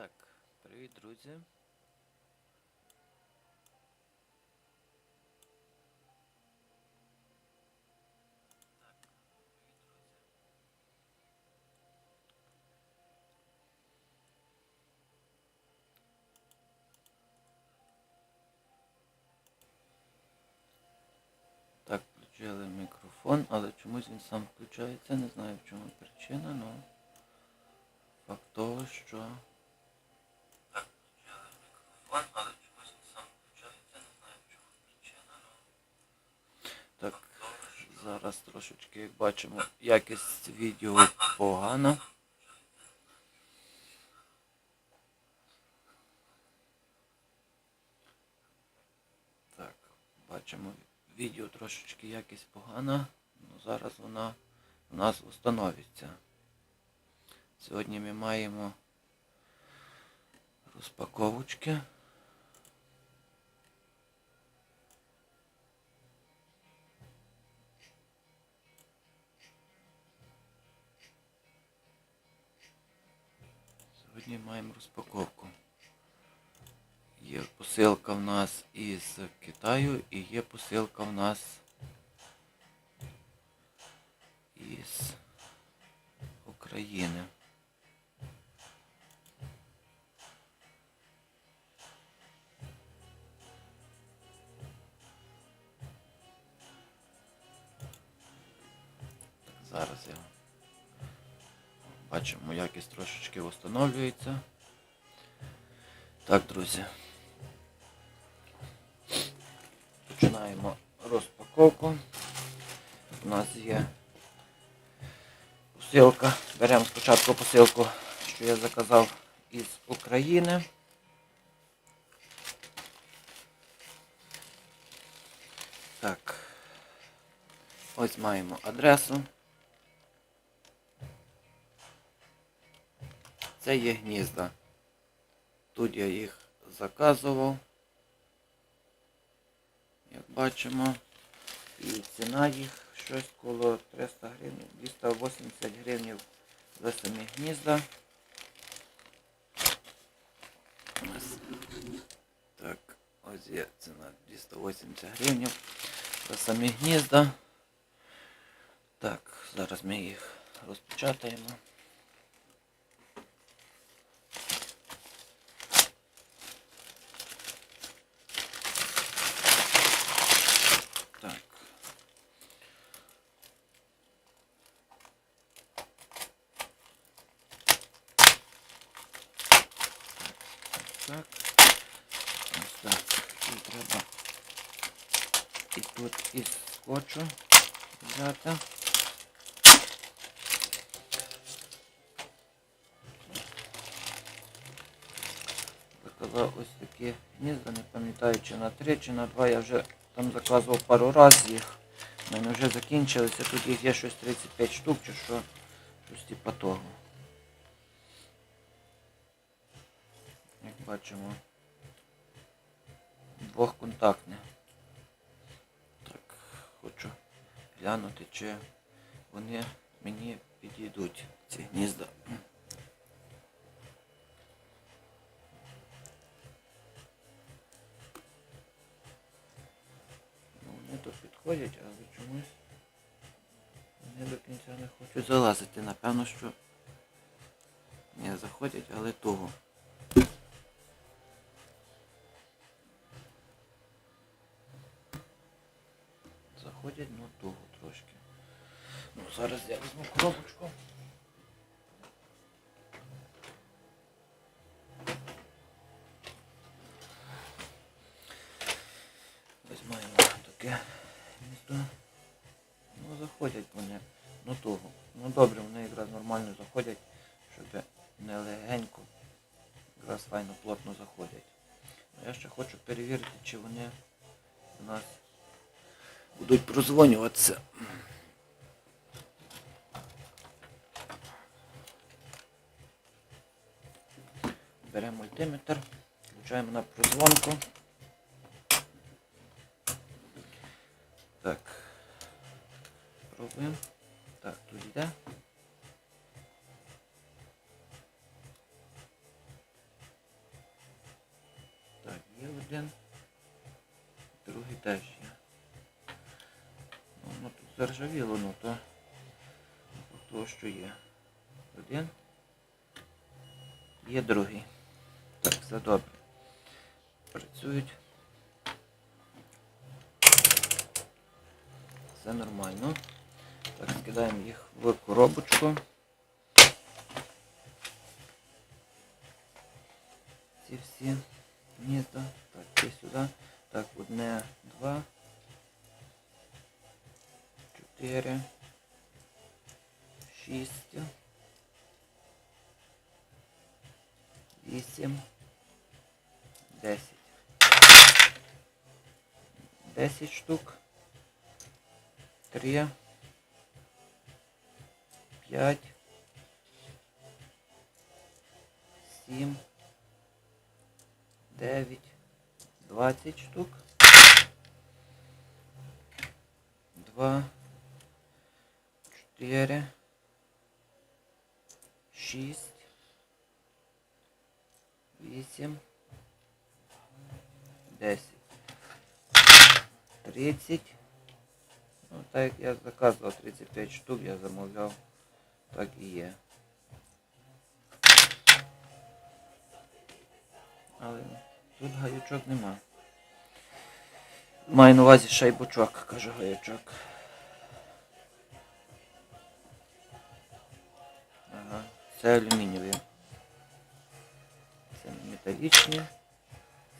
Так, привіт, друзі. Так, включили мікрофон, але чомусь він сам включається, не знаю в чому причина, але факт того, що. Так, але чомусь він сам включається, не знаю в чому причина, але. Так, зараз трошечки як бачимо, якість відео погана. Так, бачимо відео трошечки якість погана, але зараз вона у нас встановиться. Сьогодні ми маємо розпаковочки. Сьогодні маємо розпаковку. Є посилка в нас із Китаю і є посилка в нас із України. Зараз я бачимо, якість трошечки встановлюється. Так, друзі. Починаємо розпаковку. У нас є посилка. Беремо спочатку посилку, що я заказав із України. Так. Ось маємо адресу. Це є гнізда. Тут я їх заказував. Як бачимо, і ціна їх щось коло 300 гривень, 280 гривень за самі гнізда. Так, ось є ціна 280 гривень за самі гнізда. Так, зараз ми їх розпечатаємо. Так. Так. Ось так. І треба і тут із скотчу взяти. Заказав ось такі гнізда, не пам'ятаю чи на 3, чи на 2. Я вже там заказував пару разів їх. У мене вже закінчилися. Тут їх є щось 35 штук чи що. Щось типа того. Як бачимо. Двохконтактне. Так, хочу глянути, чи вони мені підійдуть, ці гнізда. Ну, вони то підходять, але чомусь вони до кінця не хочуть залазити. Напевно, що не заходять, але того. Візьму коробочку. Ось маємо таке місто. Ну заходять вони. Ну того. Ну добре, вони якраз нормально заходять, щоб не легенько. Якраз файно плотно заходять. Ну, Я ще хочу перевірити, чи вони у нас будуть прозвонюватися. Беремо мультиметр, включаємо на прозвонку. Так. Пробуємо. Так, тут йде. Так, є один. Другий теж є. Ну, тут заржавіло, ну то того, що є. Один. Є другий. Так, все добре. Працюють. Все нормально. Так, скидаємо їх в коробочку. Ці всі гнізда. Так, ці сюди. Так, одне, два, чотири, шість, вісім, десять. Десять штук. Три. П'ять. Сім. Дев'ять. Двадцять штук. Два. Чотири. Шість. Вісім. Десять. Тридцять. Ну, так як я заказував 35 штук, я замовляв, так і є. Але тут гаючок нема. Маю на увазі шайбочок, каже гаячок. Ага, це алюмінієві. Металічні,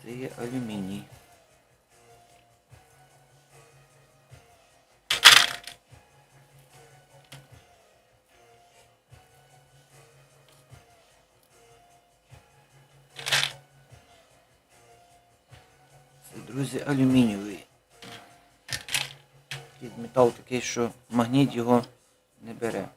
це є алюміній. Це, друзі, алюмінієвий. Метал такий, що магніт його не бере.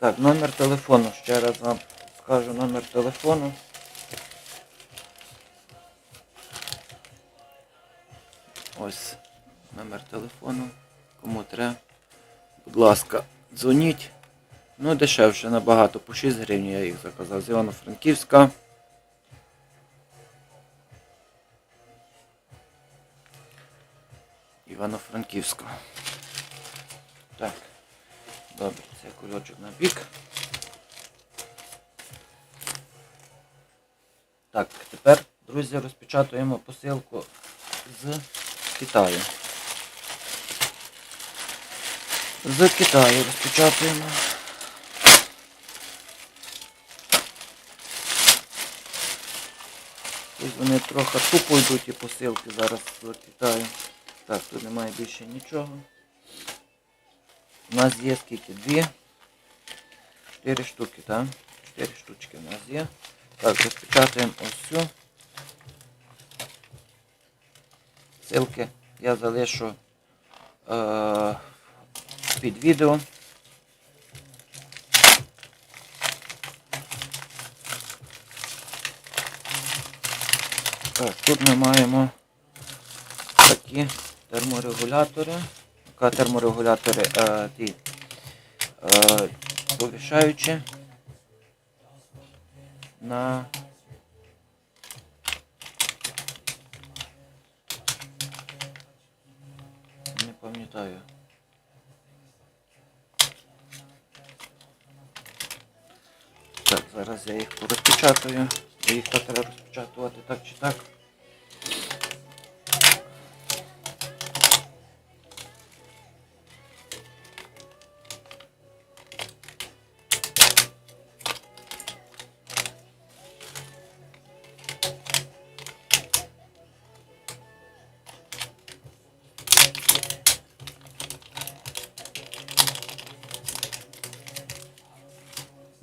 Так, номер телефону. Ще раз вам скажу номер телефону. Ось номер телефону. Кому треба, будь ласка, дзвоніть. Ну, дешевше набагато, по 6 гривень я їх заказав. З Івано-Франківська. Івано-Франківська. Так. Добре, це кульочок на бік. Так, тепер, друзі, розпечатуємо посилку з Китаю. З Китаю розпечатуємо. Ось вони трохи тупо йдуть і посилки зараз з Китаю. Так, тут немає більше нічого. У нас є скільки? Дві. Чотири штуки, так? Чотири штучки у нас є. Так, розпечатуємо ось цю. Ссылки я залишу е, під відео. Так, тут ми маємо такі терморегулятори. Терморегулятори е, ті е, повішаючі на не пам'ятаю. Так, зараз я їх порозпечатую. Їх треба розпечатувати так чи так.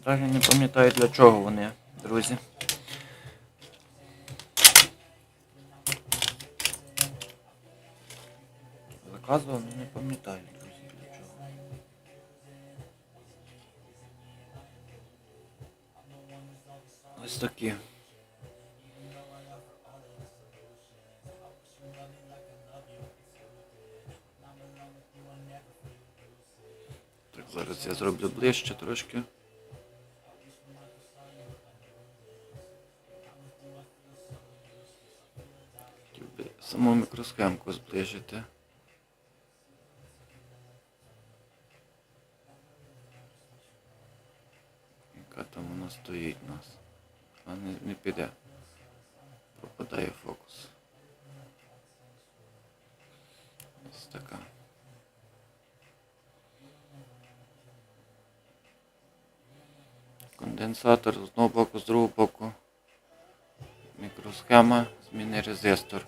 Так я не пам'ятаю для чого вони, друзі. Заказував, не пам'ятаю, друзі, для чого. Ось такі. Так, зараз я зроблю ближче трошки. Мікросхемку зближити. Яка там вона стоїть у нас. А не, не піде. Пропадає фокус. Ось така. Конденсатор з одного боку, з другого боку. Мікросхема, зміни резистор.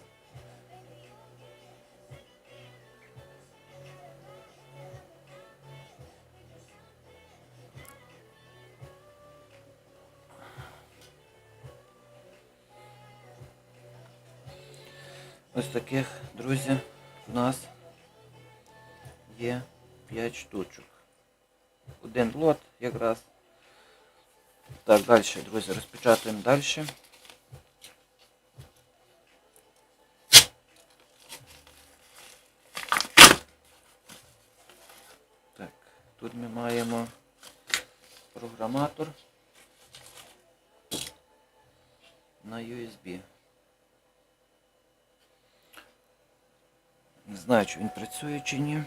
5 штучок. Один лот якраз. Так, далі, друзі, розпечатуємо далі. Так, тут ми маємо програматор на USB. Не знаю, чи він працює чи ні.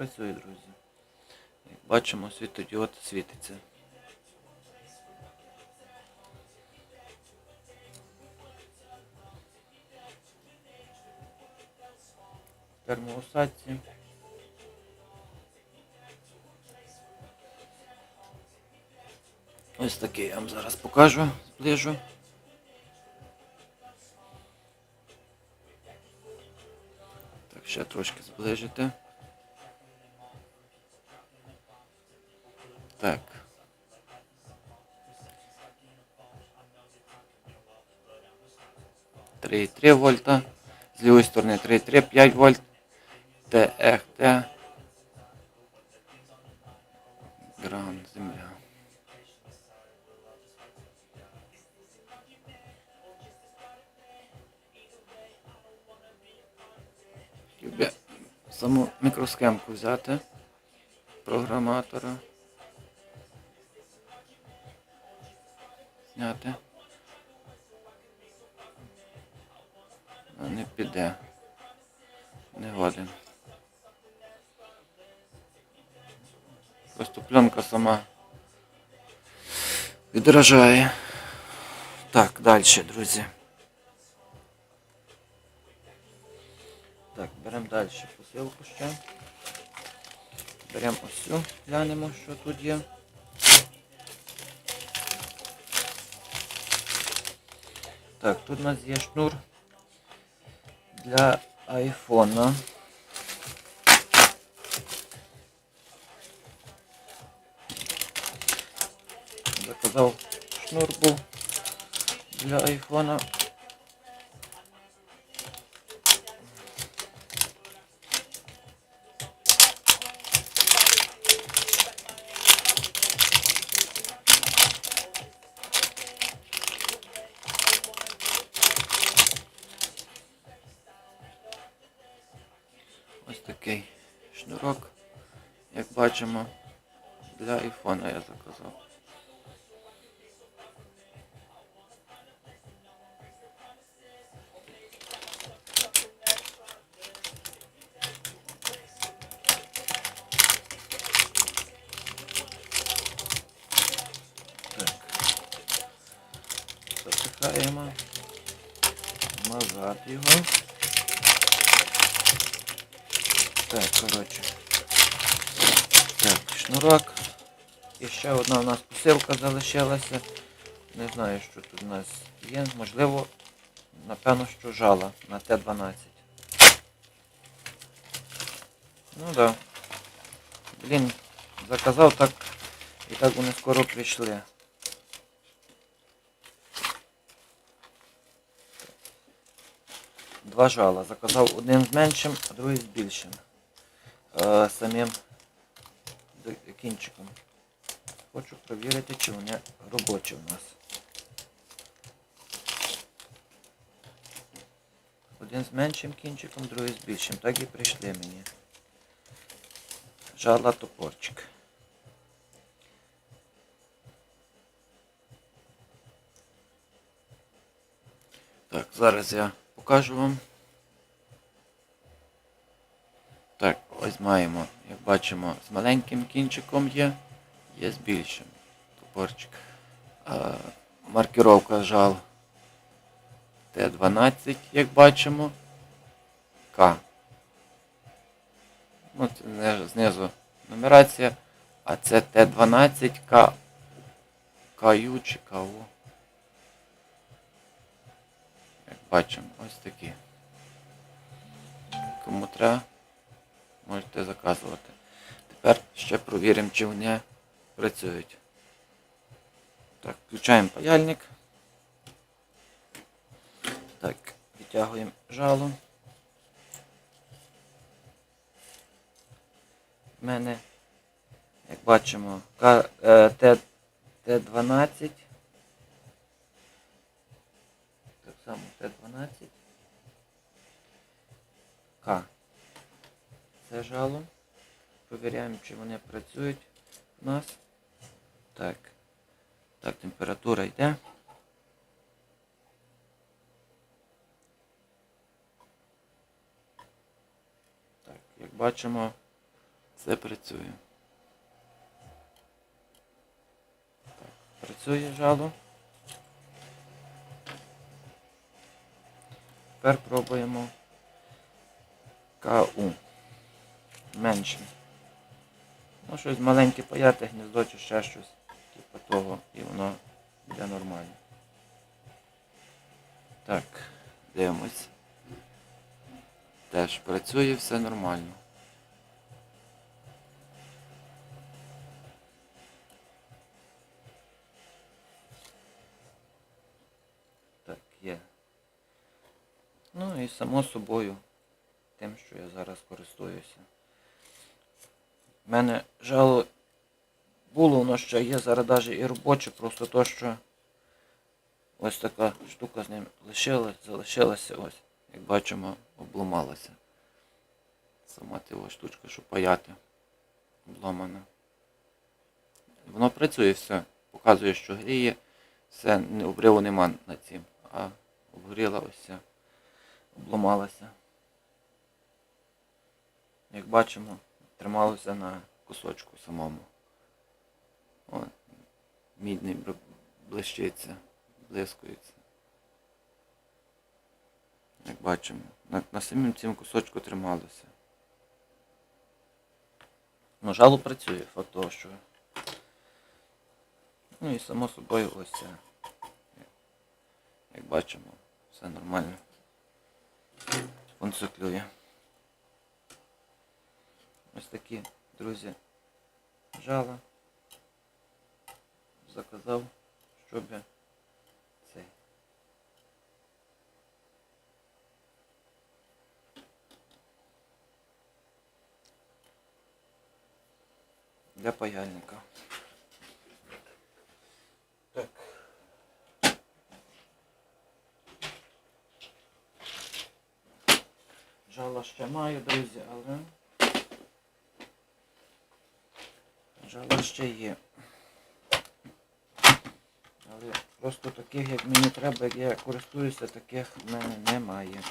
Працює, друзі. Як бачимо, світодіод світиться. Термоусадці. Ось такий я вам зараз покажу, зближу. Так, ще трошки зближити. Так. Три три вольта. З лівої сторони 3,3, 5 вольт. ТХТ. Гран, земля. Саму мікросхемку взяти програматора. Піде. Не годен. Просто пленка сама відражає. Так, далі, друзі. Так, беремо далі посилку ще. Беремо ось цю, глянемо, що тут є. Так, тут у нас є шнур для айфона. Заказав шнур був для айфона. Шнурок, як бачимо, для айфона я заказав. Так. Запихаємо назад його. Так, коротше. Так, шнурок. І ще одна у нас посилка залишилася. Не знаю, що тут у нас є. Можливо, напевно, що жала на Т-12. Ну так. Да. Блін, заказав так і так вони скоро прийшли. Два жала. Заказав один з меншим, а другий з більшим. Е, самим кінчиком. Хочу перевірити, чи вони робочі у нас. Один з меншим кінчиком, другий з більшим. Так і прийшли мені. Жала топорчик. Так, зараз я покажу вам. Так, ось маємо, як бачимо, з маленьким кінчиком є, є з більшим топорчик. Маркировка жал Т12, як бачимо. К. Ну, знизу нумерація, а це Т12 К. КЮ чи КУ. Як бачимо, ось такі. Кому треба, можете заказувати. Тепер ще провіримо, чи вони працюють. Так, включаємо паяльник. Так, відтягуємо жало. У мене, як бачимо, е, Т, Т12. Так само Т12. К. Це жало. Провіряємо, чи вони працюють у нас. Так. Так, температура йде. Так, як бачимо, все працює. Так, працює жало. Тепер пробуємо КУ. Менше. Ну, щось маленьке паяти, гніздо чи ще щось. Типу того, і воно буде нормально. Так, дивимось. Теж працює все нормально. Так, є. Ну і само собою тим, що я зараз користуюся. У мене жало було, воно ще є, зараз навіть і робоче, просто то, що ось така штука з ним лишилась, залишилася ось, як бачимо, обламалася. Сама тива штучка, що паяти. Обломана. Воно працює все. Показує, що гріє. Все, обриву нема на цім, а обгоріла ось ця, обламалася. Як бачимо, трималося на кусочку самому. О, мідний блищиться, блискується. Як бачимо, на, на самім цьому кусочку трималося. Ну, жало працює, факт що. Ну і само собою ось це. Як бачимо, все нормально. Функціонує. Ось такі, друзі, жала. Заказав, щоб цей. Для паяльника. Так. Жала ще маю, друзі, але жала ще є. Але просто таких, як мені треба, як я користуюся, таких в мене немає.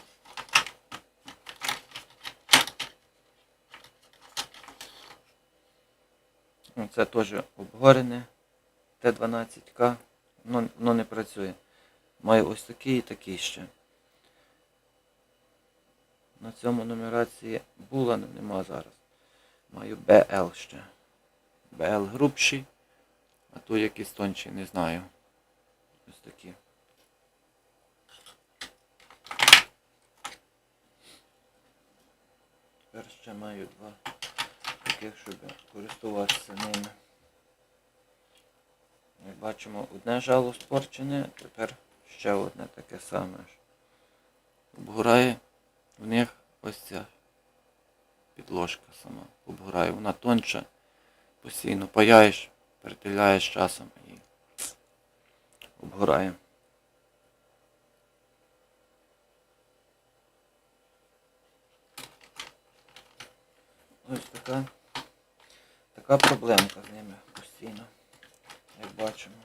Ну, Це теж обгорене Т12К, воно, воно не працює. Маю ось такий і такий ще. На цьому нумерації була, нема зараз. Маю BL ще. BL грубші, а то якісь тонші, не знаю. Ось такі. Тепер ще маю два таких, щоб користуватися ними. Як бачимо, одне жало спорчене, тепер ще одне таке саме. Обгорає в них ось ця підложка сама. Обгорає. Вона тонша, постійно паяєш, перетиляєш часом і обгорає. Ось така, така проблемка з ними постійно, як бачимо.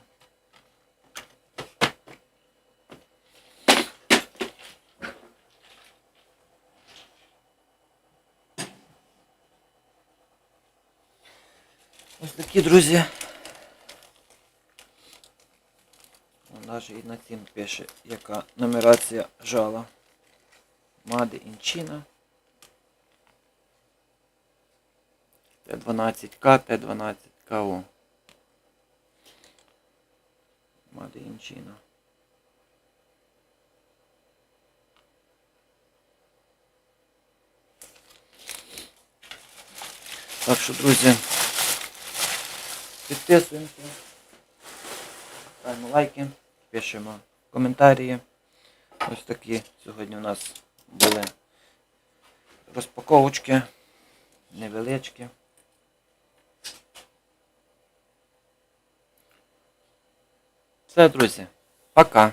Такі, друзі. Навіть і на цім пише, яка нумерація жала. In China. Т12К, Т12КО. Made in China. Так що, друзі, підписуємося, ставимо лайки, пишемо коментарі. Ось такі сьогодні у нас були розпаковочки невеличкі. Все, друзі, пока.